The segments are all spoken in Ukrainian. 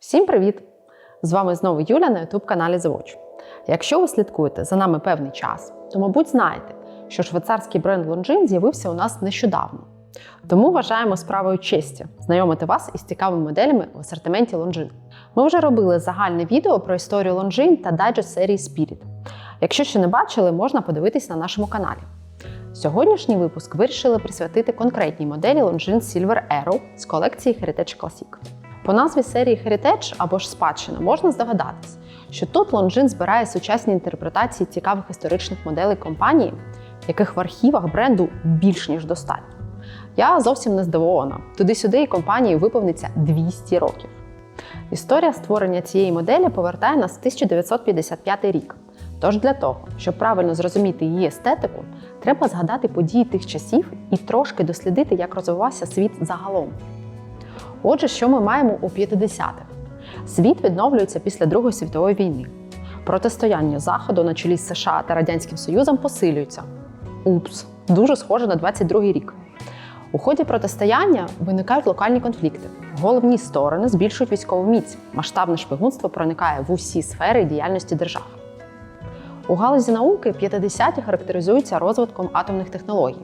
Всім привіт! З вами знову Юля на youtube каналі The Якщо ви слідкуєте за нами певний час, то, мабуть, знаєте, що швейцарський бренд Longines з'явився у нас нещодавно. Тому вважаємо справою честі знайомити вас із цікавими моделями в асортименті Longines. Ми вже робили загальне відео про історію Longines та дайджест серії Spirit. Якщо ще не бачили, можна подивитись на нашому каналі. Сьогоднішній випуск вирішили присвятити конкретній моделі Longines Silver Arrow з колекції Heritage Classic. По назві серії Heritage або ж спадщина можна здогадатись, що тут Longines збирає сучасні інтерпретації цікавих історичних моделей компанії, яких в архівах бренду більш ніж достатньо. Я зовсім не здивована. Туди-сюди і компанії виповниться 200 років. Історія створення цієї моделі повертає нас в 1955 рік. Тож для того, щоб правильно зрозуміти її естетику, треба згадати події тих часів і трошки дослідити, як розвивався світ загалом. Отже, що ми маємо у 50-х? Світ відновлюється після Другої світової війни. Протистояння Заходу на чолі з США та Радянським Союзом посилюється. Упс, дуже схоже на 22-й рік. У ході протистояння виникають локальні конфлікти. Головні сторони збільшують військову міць. Масштабне шпигунство проникає в усі сфери діяльності держав. У галузі науки 50-ті характеризуються розвитком атомних технологій,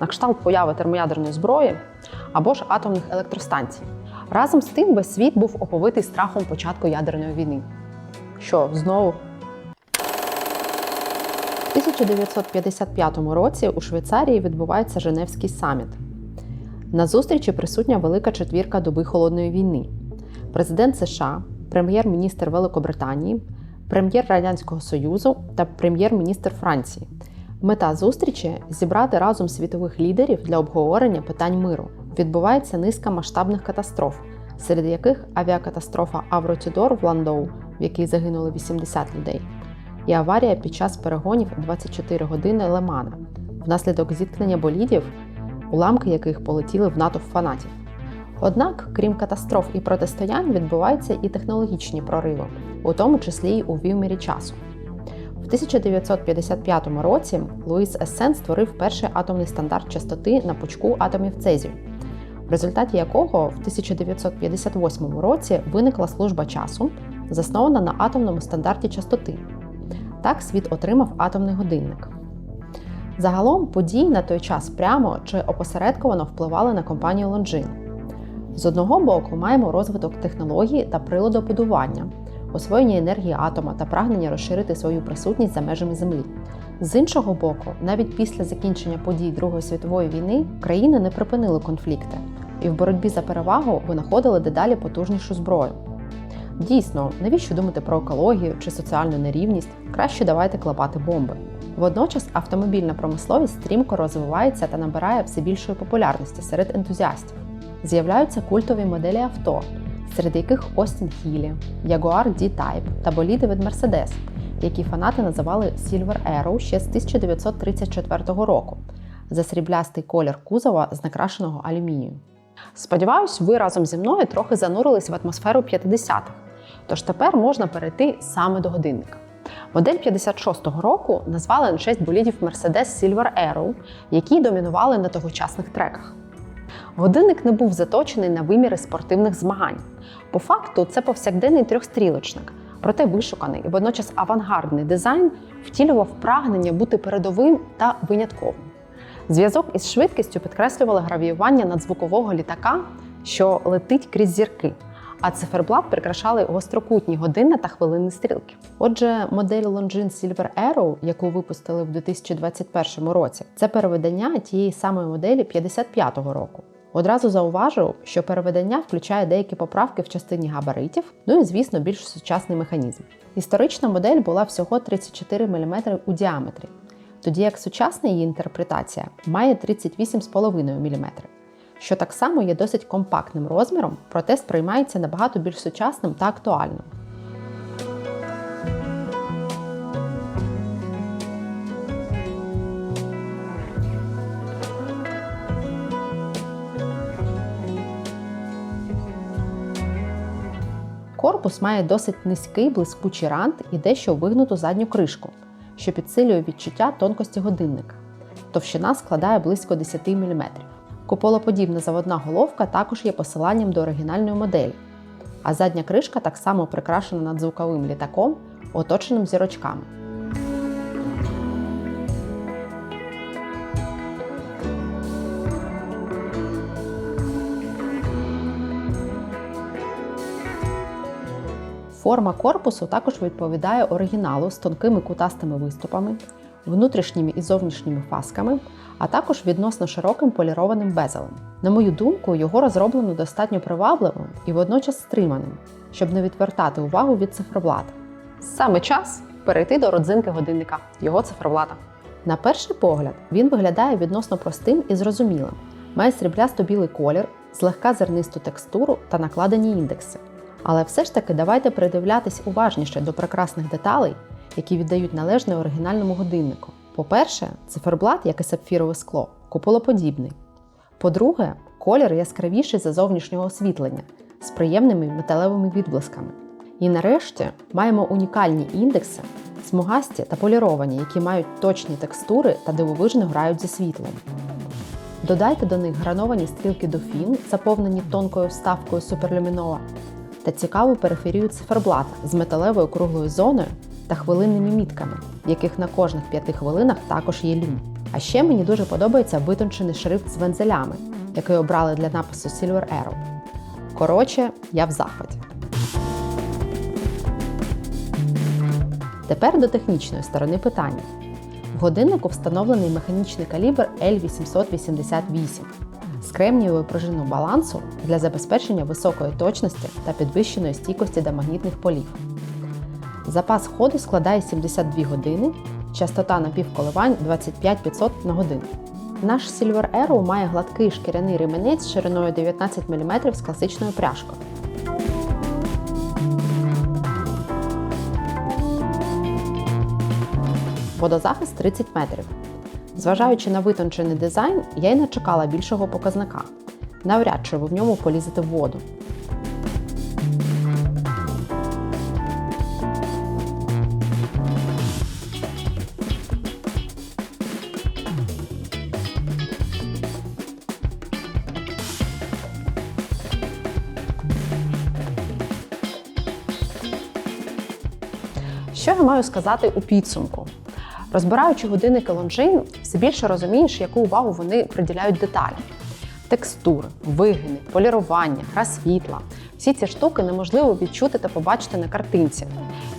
на кшталт появи термоядерної зброї або ж атомних електростанцій. Разом з тим весь світ був оповитий страхом початку ядерної війни. Що знову? У 1955 році у Швейцарії відбувається Женевський саміт. На зустрічі присутня велика четвірка доби холодної війни: президент США, прем'єр-міністр Великобританії, прем'єр Радянського Союзу та прем'єр-міністр Франції. Мета зустрічі зібрати разом світових лідерів для обговорення питань миру. Відбувається низка масштабних катастроф, серед яких авіакатастрофа Авротідор в Ландоу, в якій загинули 80 людей, і аварія під час перегонів 24 години Лемана, внаслідок зіткнення болідів, уламки яких полетіли в натовп фанатів. Однак, крім катастроф і протистоянь, відбуваються і технологічні прориви, у тому числі й у вимірі часу. В 1955 році Луїс Ессен створив перший атомний стандарт частоти на пучку атомів цезію, в результаті якого в 1958 році виникла служба часу, заснована на атомному стандарті частоти. Так світ отримав атомний годинник. Загалом події на той час прямо чи опосередковано впливали на компанію Longines. З одного боку, маємо розвиток технологій та приладобудування, освоєння енергії атома та прагнення розширити свою присутність за межами Землі. З іншого боку, навіть після закінчення подій Другої світової війни країни не припинили конфлікти і в боротьбі за перевагу винаходили дедалі потужнішу зброю. Дійсно, навіщо думати про екологію чи соціальну нерівність? Краще давайте клепати бомби. Водночас автомобільна промисловість стрімко розвивається та набирає все більшої популярності серед ентузіастів. З'являються культові моделі авто, серед яких Остін Хілі, Jaguar D-Type та боліди від Mercedes, які фанати називали Silver Arrow ще з 1934 року за сріблястий колір кузова з накрашеного алюмінію. Сподіваюсь, ви разом зі мною трохи занурились в атмосферу 50-х, тож тепер можна перейти саме до годинника. Модель 56-го року назвали на честь болідів Mercedes Silver Arrow, які домінували на тогочасних треках. Годинник не був заточений на виміри спортивних змагань. По факту, це повсякденний трьохстрілочник, проте вишуканий і водночас авангардний дизайн втілював прагнення бути передовим та винятковим. Зв'язок із швидкістю підкреслювали гравіювання надзвукового літака, що летить крізь зірки, а циферблат прикрашали гострокутні години та хвилинні стрілки. Отже, модель Longines Silver Arrow, яку випустили в 2021 році, це переведення тієї самої моделі 55-го року. Одразу зауважу, що переведення включає деякі поправки в частині габаритів, ну і, звісно, більш сучасний механізм. Історична модель була всього 34 мм у діаметрі, тоді як сучасна її інтерпретація має 38,5 мм, що так само є досить компактним розміром, проте сприймається набагато більш сучасним та актуальним. Корпус має досить низький блискучий рант і дещо вигнуту задню кришку, що підсилює відчуття тонкості годинника. Товщина складає близько 10 мм. Куполоподібна заводна головка також є посиланням до оригінальної моделі. а задня кришка так само прикрашена надзвуковим літаком, оточеним зірочками. Форма корпусу також відповідає оригіналу з тонкими кутастими виступами, внутрішніми і зовнішніми фасками, а також відносно широким полірованим безелем. На мою думку, його розроблено достатньо привабливим і водночас стриманим, щоб не відвертати увагу від циферблата. Саме час перейти до родзинки годинника його циферблата. На перший погляд він виглядає відносно простим і зрозумілим, має сріблясто-білий колір, злегка зернисту текстуру та накладені індекси. Але все ж таки давайте придивлятись уважніше до прекрасних деталей, які віддають належне оригінальному годиннику. По-перше, циферблат, як і сапфірове скло, куполоподібний. По-друге, колір яскравіший за зовнішнього освітлення з приємними металевими відблисками. І нарешті маємо унікальні індекси, смугасті та поліровані, які мають точні текстури та дивовижно грають зі світлом. Додайте до них грановані стрілки дофін, заповнені тонкою вставкою суперлюмінова, та цікаву периферію циферблата з металевою круглою зоною та хвилинними мітками, в яких на кожних п'яти хвилинах також є люм. А ще мені дуже подобається витончений шрифт з вензелями, який обрали для напису Silver Arrow. Коротше, я в захваті. Тепер до технічної сторони питання. В годиннику встановлений механічний калібр L888 з кремнієвою пружиною балансу для забезпечення високої точності та підвищеної стійкості до магнітних полів. Запас ходу складає 72 години, частота напівколивань 25500 на годину. Наш Silver Arrow має гладкий шкіряний ремінець шириною 19 мм з класичною пряжкою. Водозахист 30 метрів. Зважаючи на витончений дизайн, я й не чекала більшого показника. Навряд чи ви в ньому полізете в воду. Що я маю сказати у підсумку? Розбираючи годинники Longines, все більше розумієш, яку увагу вони приділяють деталям. Текстури, вигини, полірування, гра світла. Всі ці штуки неможливо відчути та побачити на картинці.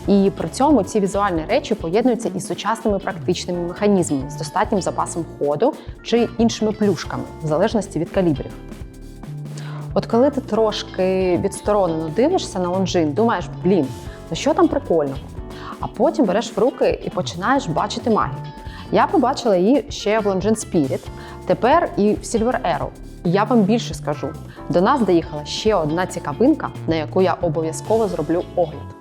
І при цьому ці візуальні речі поєднуються із сучасними практичними механізмами з достатнім запасом ходу чи іншими плюшками, в залежності від калібрів. От коли ти трошки відсторонено дивишся на лонжин, думаєш, блін, ну що там прикольного? А потім береш в руки і починаєш бачити магію. Я побачила її ще в Longines Spirit, тепер і в Silver Arrow. Я вам більше скажу: до нас доїхала ще одна цікавинка, на яку я обов'язково зроблю огляд.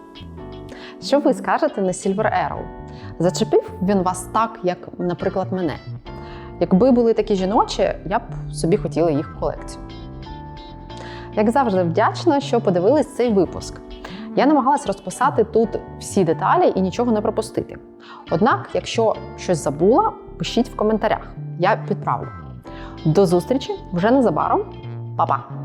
Що ви скажете на Silver Arrow? Зачепив він вас так, як, наприклад, мене. Якби були такі жіночі, я б собі хотіла їх в колекцію. Як завжди, вдячна, що подивились цей випуск. Я намагалась розписати тут всі деталі і нічого не пропустити. Однак, якщо щось забула, пишіть в коментарях, я підправлю. До зустрічі вже незабаром. Па-па!